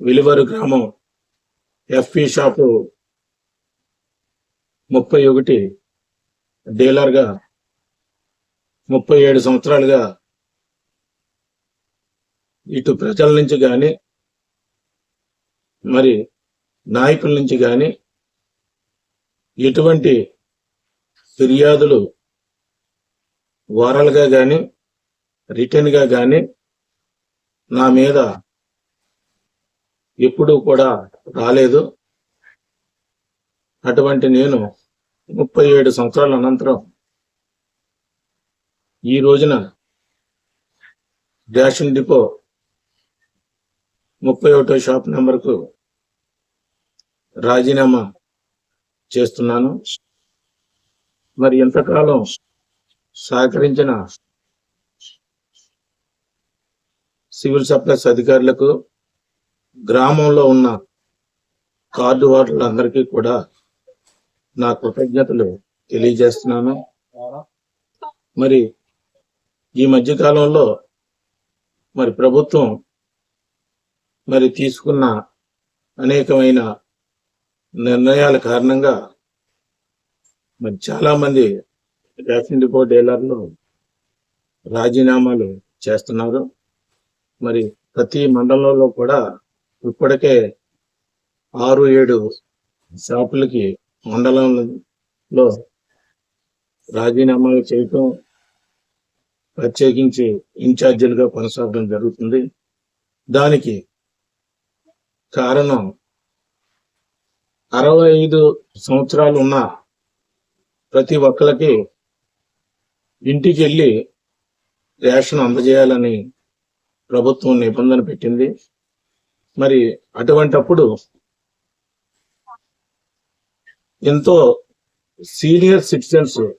విలువరు గ్రామం FP shop ముప్పై ఒకటి డీలర్గా ముప్పై ఏడు సంవత్సరాలుగా ఇటు ప్రజల నుంచి కానీ మరి నాయకుల నుంచి కానీ ఎటువంటి ఫిర్యాదులు వారాలుగా కానీ రిటర్న్గా కానీ నా మీద ఎప్పుడూ కూడా రాలేదు. అటువంటి నేను ముప్పై ఏడు సంవత్సరాల అనంతరం ఈ రోజున రేషన్ డిపో ముప్పై ఒకటో షాప్ నెంబర్కు రాజీనామా చేస్తున్నాను. మరి ఎంతకాలం సహకరించిన సివిల్ సప్లైస్ అధికారులకు గ్రామంలో ఉన్న కార్డు హోల్డర్లందరికీ కూడా నా కృతజ్ఞతలు తెలియజేస్తున్నాను. మరి ఈ మధ్య కాలంలో మరి ప్రభుత్వం మరి తీసుకున్న అనేకమైన నిర్ణయాల కారణంగా మరి చాలామంది రేషన్ డిపో డీలర్లు రాజీనామాలు చేస్తున్నారు. మరి ప్రతి మండలంలో కూడా ఇప్పటికే ఆరు ఏడు షాపులకి మండలంలో రాజీనామాలు చేయటం ప్రత్యేకించి ఇన్ఛార్జీలుగా కొనసాగడం జరుగుతుంది. దానికి కారణం అరవై ఐదు సంవత్సరాలు ఉన్న ప్రతి ఒక్కరికి ఇంటికి వెళ్ళి రేషన్ అందజేయాలని ప్రభుత్వం నిబంధన పెట్టింది. మరి అటువంటప్పుడు ఎంతో సీనియర్ సిటిజన్స్కి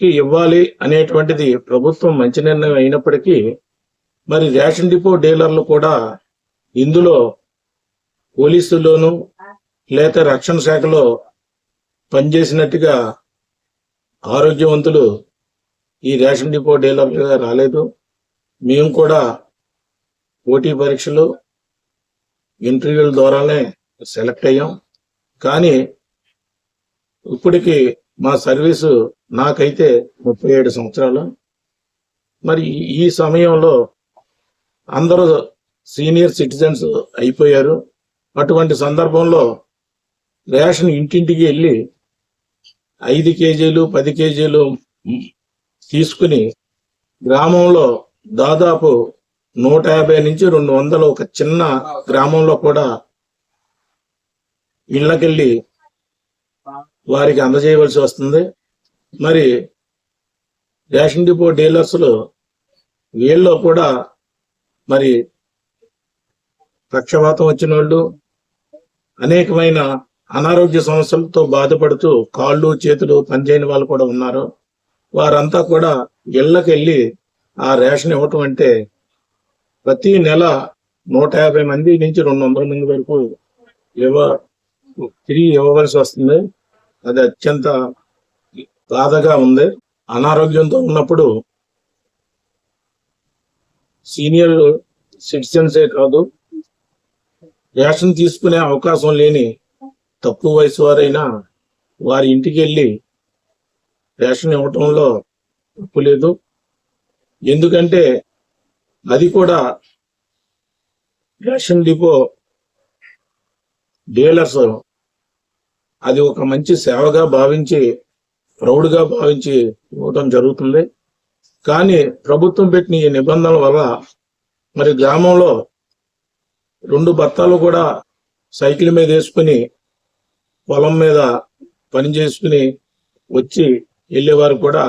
ఇవ్వాలి అనేటువంటిది ప్రభుత్వం మంచి నిర్ణయం అయినప్పటికీ మరి రేషన్ డిపో డీలర్లు కూడా ఇందులో పోలీసుల్లోనూ లేక రక్షణ శాఖలో పనిచేసినట్టుగా ఆరోగ్యవంతులు ఈ రేషన్ డిపో డీలర్లుగా రాలేదు. మేము కూడా పోటీ పరీక్షలు ఇంటర్వ్యూల ద్వారానే సెలెక్ట్ అయ్యాం. కానీ ఇప్పటికి మా సర్వీసు నాకైతే ముప్పై ఏడు సంవత్సరాలు. మరి ఈ సమయంలో అందరూ సీనియర్ సిటిజన్స్ అయిపోయారు. అటువంటి సందర్భంలో రేషన్ ఇంటింటికి వెళ్ళి ఐదు కేజీలు పది కేజీలు తీసుకుని గ్రామంలో దాదాపు నూట యాభై నుంచి రెండు వందలు ఒక చిన్న గ్రామంలో కూడా ఇళ్ళకెళ్ళి వారికి అందజేయవలసి వస్తుంది. మరి రేషన్ డిపో డీలర్స్లు వీళ్ళలో కూడా మరి పక్షవాతం వచ్చిన వాళ్ళు అనేకమైన అనారోగ్య సమస్యలతో బాధపడుతూ కాళ్ళు చేతులు పనిచేయని వాళ్ళు కూడా ఉన్నారు. వారంతా కూడా ఇళ్ళకి వెళ్ళి ఆ రేషన్ ఇవ్వటం అంటే ప్రతి నెల నూట యాభై మంది నుంచి రెండు వందల మంది వరకు ఇవ్వ తిరిగి ఇవ్వవలసి వస్తుంది. అది అత్యంత బాధగా ఉంది. అనారోగ్యంతో ఉన్నప్పుడు సీనియర్ సిటిజన్సే కాదు రేషన్ తీసుకునే అవకాశం లేని తక్కువ వయసు వారైనా వారి ఇంటికి వెళ్ళి రేషన్ ఇవ్వటంలో తప్పు లేదు. ఎందుకంటే అది కూడా రేషన్ డిపో డీలర్స్ అది ఒక మంచి సేవగా భావించి ప్రౌడ్గా భావించి ఇవ్వటం జరుగుతుంది. కానీ ప్రభుత్వం పెట్టిన ఈ నిబంధనల వల్ల మరి గ్రామంలో రెండు బత్తాలు కూడా సైకిల్ మీద వేసుకుని పొలం మీద పని చేసుకుని వచ్చి వెళ్ళేవారు కూడా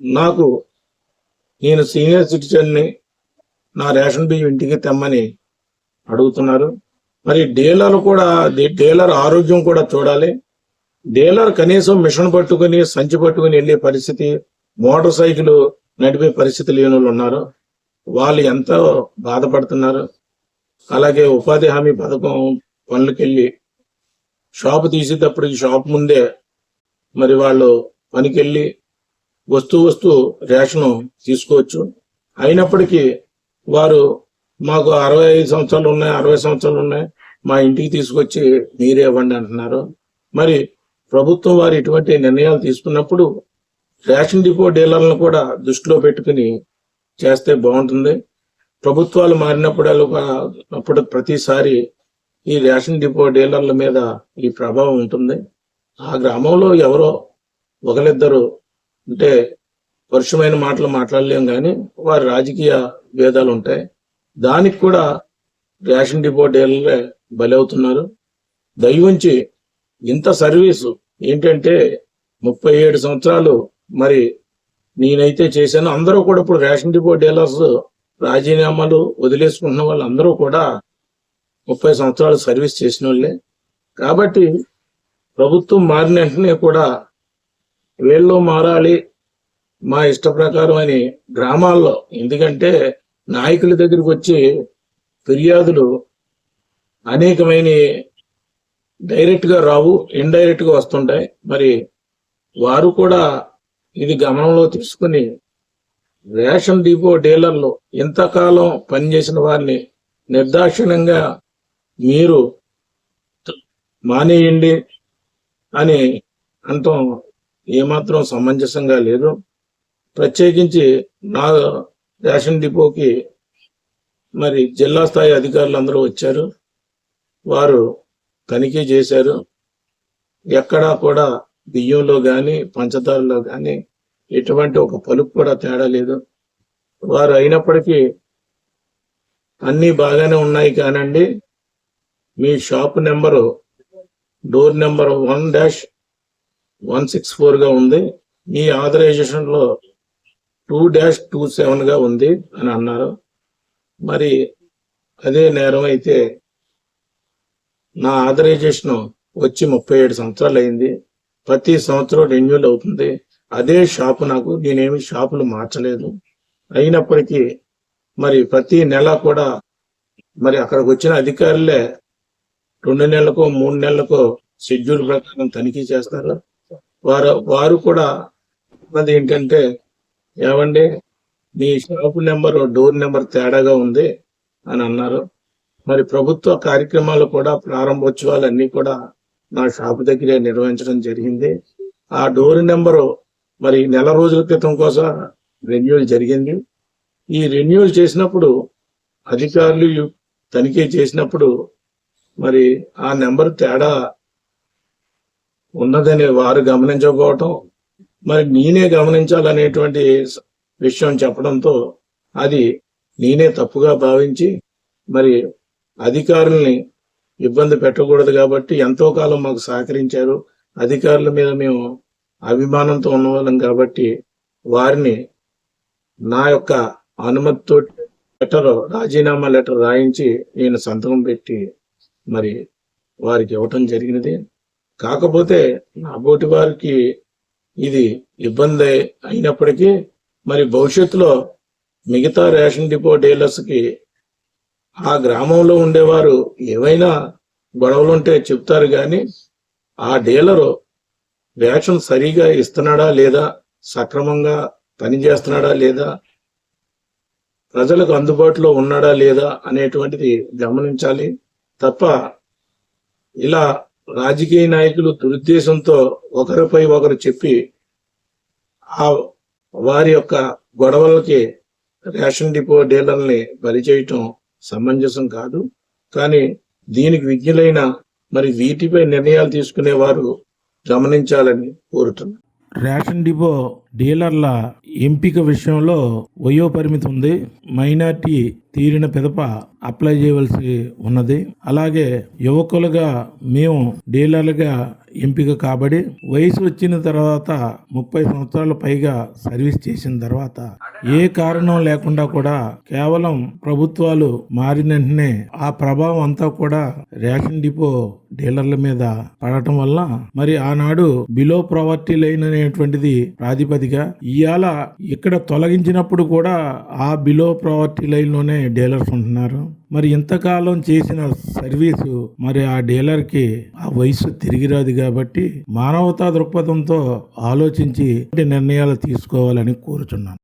నాకు నేను సీనియర్ సిటిజన్ని నా రేషన్ బియ్యం ఇంటికి తెమ్మని అడుగుతున్నారు. మరి డీలర్ కూడా డీలర్ ఆరోగ్యం కూడా చూడాలి. డీలర్ కనీసం మిషన్ పట్టుకుని సంచి పట్టుకుని వెళ్ళే పరిస్థితి మోటార్ సైకిల్ నడిపే పరిస్థితి లేని వాళ్ళు ఉన్నారు. వాళ్ళు ఎంతో బాధపడుతున్నారు. అలాగే ఉపాధి హామీ పథకం పనులకెళ్ళి షాపు తీసేటప్పటికి షాప్ ముందే మరి వాళ్ళు పనికెళ్ళి వస్తూ వస్తూ రేషను తీసుకోవచ్చు. అయినప్పటికీ వారు మాకు అరవై ఐదు సంవత్సరాలు ఉన్నాయి అరవై సంవత్సరాలు ఉన్నాయి మా ఇంటికి తీసుకొచ్చి మీరే ఇవ్వండి అంటున్నారు. మరి ప్రభుత్వం వారు ఇటువంటి నిర్ణయాలు తీసుకున్నప్పుడు రేషన్ డిపో డీలర్లను కూడా దృష్టిలో పెట్టుకుని చేస్తే బాగుంటుంది. ప్రభుత్వాలు మారినప్పుడు అప్పుడు ప్రతిసారి ఈ రేషన్ డిపో డీలర్ల మీద ఈ ప్రభావం ఉంటుంది. ఆ గ్రామంలో ఎవరో ఒకరిద్దరు అంటే పరుషమైన మాటలు మాట్లాడలేం కానీ వారి రాజకీయ భేదాలు ఉంటాయి. దానికి కూడా రేషన్ డిపో డీలర్లే బలవుతున్నారు. దయవుంచి ఇంత సర్వీసు ఏంటంటే ముప్పై ఏడు సంవత్సరాలు మరి నేనైతే చేశాను. అందరూ కూడా ఇప్పుడు రేషన్ డిపో డీలర్స్ రాజీనామాలు వదిలేసుకుంటున్న వాళ్ళందరూ కూడా ముప్పై సంవత్సరాలు సర్వీస్ చేసిన వాళ్ళే. కాబట్టి ప్రభుత్వం మారిన వెంటనే కూడా వీళ్ళు మారాలి మా ఇష్ట ప్రకారం అని గ్రామాల్లో. ఎందుకంటే నాయకుల దగ్గరికి వచ్చి ఫిర్యాదులు అనేకమైన డైరెక్ట్గా రావు ఇండైరెక్ట్గా వస్తుంటాయి. మరి వారు కూడా ఇది గమనంలో తీసుకుని రేషన్ డిపో డీలర్లు ఇంతకాలం పనిచేసిన వారిని నిర్దాక్షిణ్యంగా మీరు మానేయండి అని అంటాం. ఏమాత్రం సమంజసంగా లేదు. ప్రత్యేకించి నా రేషన్ డిపోకి మరి జిల్లా స్థాయి అధికారులు అందరూ వచ్చారు. వారు తనిఖీ చేశారు. ఎక్కడా కూడా బియ్యంలో కానీ పంచదారలో కానీ ఎటువంటి ఒక పలుకు కూడా తేడా లేదు. వారు అయినప్పటికీ అన్నీ బాగానే ఉన్నాయి కానండి. మీ shop number door number one dash one six ఫోర్గా ఉంది. ఈ ఆథరైజేషన్లో టూ డాష్ టూ సెవెన్గా ఉంది అని అన్నారు. మరి అదే నేరం అయితే నా ఆథరైజేషన్ వచ్చి ముప్పై ఏడు సంవత్సరాలు అయింది. ప్రతి సంవత్సరం రెన్యూల్ అవుతుంది. అదే షాపు నాకు నేనేమి షాపులు మార్చలేదు. అయినప్పటికీ మరి ప్రతి నెల కూడా మరి అక్కడికి వచ్చిన అధికారులే రెండు నెలలకో మూడు నెలలకో షెడ్యూల్ ప్రకారం తనిఖీ చేస్తారు. వారు వారు కూడా అది ఏంటంటే ఏమండి మీ షాపు నెంబర్ డోర్ నెంబర్ తేడాగా ఉంది అని అన్నారు. మరి ప్రభుత్వ కార్యక్రమాలు కూడా ప్రారంభోత్సవాలు అన్నీ కూడా నా షాపు దగ్గరే నిర్వహించడం జరిగింది. ఆ డోర్ నెంబరు మరి నెల రోజుల క్రితం కోసం రెన్యూల్ జరిగింది. ఈ రెన్యూల్ చేసినప్పుడు అధికారులు తనిఖీ చేసినప్పుడు మరి ఆ నెంబర్ తేడా ఉన్నదని వారు గమనించకపోవటం మరి నేనే గమనించాలనేటువంటి విషయం చెప్పడంతో అది నేనే తప్పుగా భావించి మరి అధికారుల్ని ఇబ్బంది పెట్టకూడదు కాబట్టి ఎంతో కాలం మాకు సహకరించారు. అధికారుల మీద మేము అభిమానంతో ఉన్నవాళ్ళం కాబట్టి వారిని నా యొక్క అనుమతితో లెటర్ రాజీనామా లెటర్ రాయించి నేను సంతకం పెట్టి మరి వారికి ఇవ్వటం జరిగినది. కాకపోతే నాబోటి వారికి ఇది ఇబ్బంది అయినప్పటికీ మరి భవిష్యత్తులో మిగతా రేషన్ డిపో డీలర్స్కి ఆ గ్రామంలో ఉండేవారు ఏవైనా గొడవలుంటే చెప్తారు కానీ ఆ డీలరు రేషన్ సరిగా ఇస్తున్నాడా లేదా సక్రమంగా పనిచేస్తున్నాడా లేదా ప్రజలకు అందుబాటులో ఉన్నాడా లేదా అనేటువంటిది గమనించాలి. తప్ప ఇలా రాజకీయ నాయకులు దురుద్దేశంతో ఒకరిపై ఒకరు చెప్పి ఆ వారి యొక్క గొడవలకి రేషన్ డిపో డీలర్ని బలి చేయటం సమంజసం కాదు. కానీ దీనికి విజ్ఞులైన మరి వీటిపై నిర్ణయాలు తీసుకునే వారు గమనించాలని కోరుతున్నారు రేషన్ డిపో డీలర్ల ఎంపిక విషయంలో వయో పరిమితి ఉంది. మైనార్టీ తీరిన పిదప అప్లై చేయవలసి ఉన్నది. అలాగే యువకులుగా మేము డీలర్లుగా ఎంపిక కాబడి వయసు వచ్చిన తర్వాత ముప్పై సంవత్సరాల పైగా సర్వీస్ చేసిన తర్వాత ఏ కారణం లేకుండా కూడా కేవలం ప్రభుత్వాలు మారిన వెంటనే ఆ ప్రభావం అంతా కూడా రేషన్ డిపో డీలర్ల మీద పడటం వల్ల మరి ఆనాడు బిలో ప్రావర్టీ లైన్ అనేటువంటిది ప్రాతిపదిక ఇవాళ ఇక్కడ తొలగించినప్పుడు కూడా ఆ బిలో ప్రావర్టీ లైన్లోనే డీలర్స్ ఉంటున్నారు. మరి ఇంతకాలం చేసిన సర్వీసు మరి ఆ డీలర్కి ఆ వయసు తిరిగి రాదు కాబట్టి మానవతా దృక్పథంతో ఆలోచించి నిర్ణయాలు తీసుకోవాలని కోరుచున్నాను.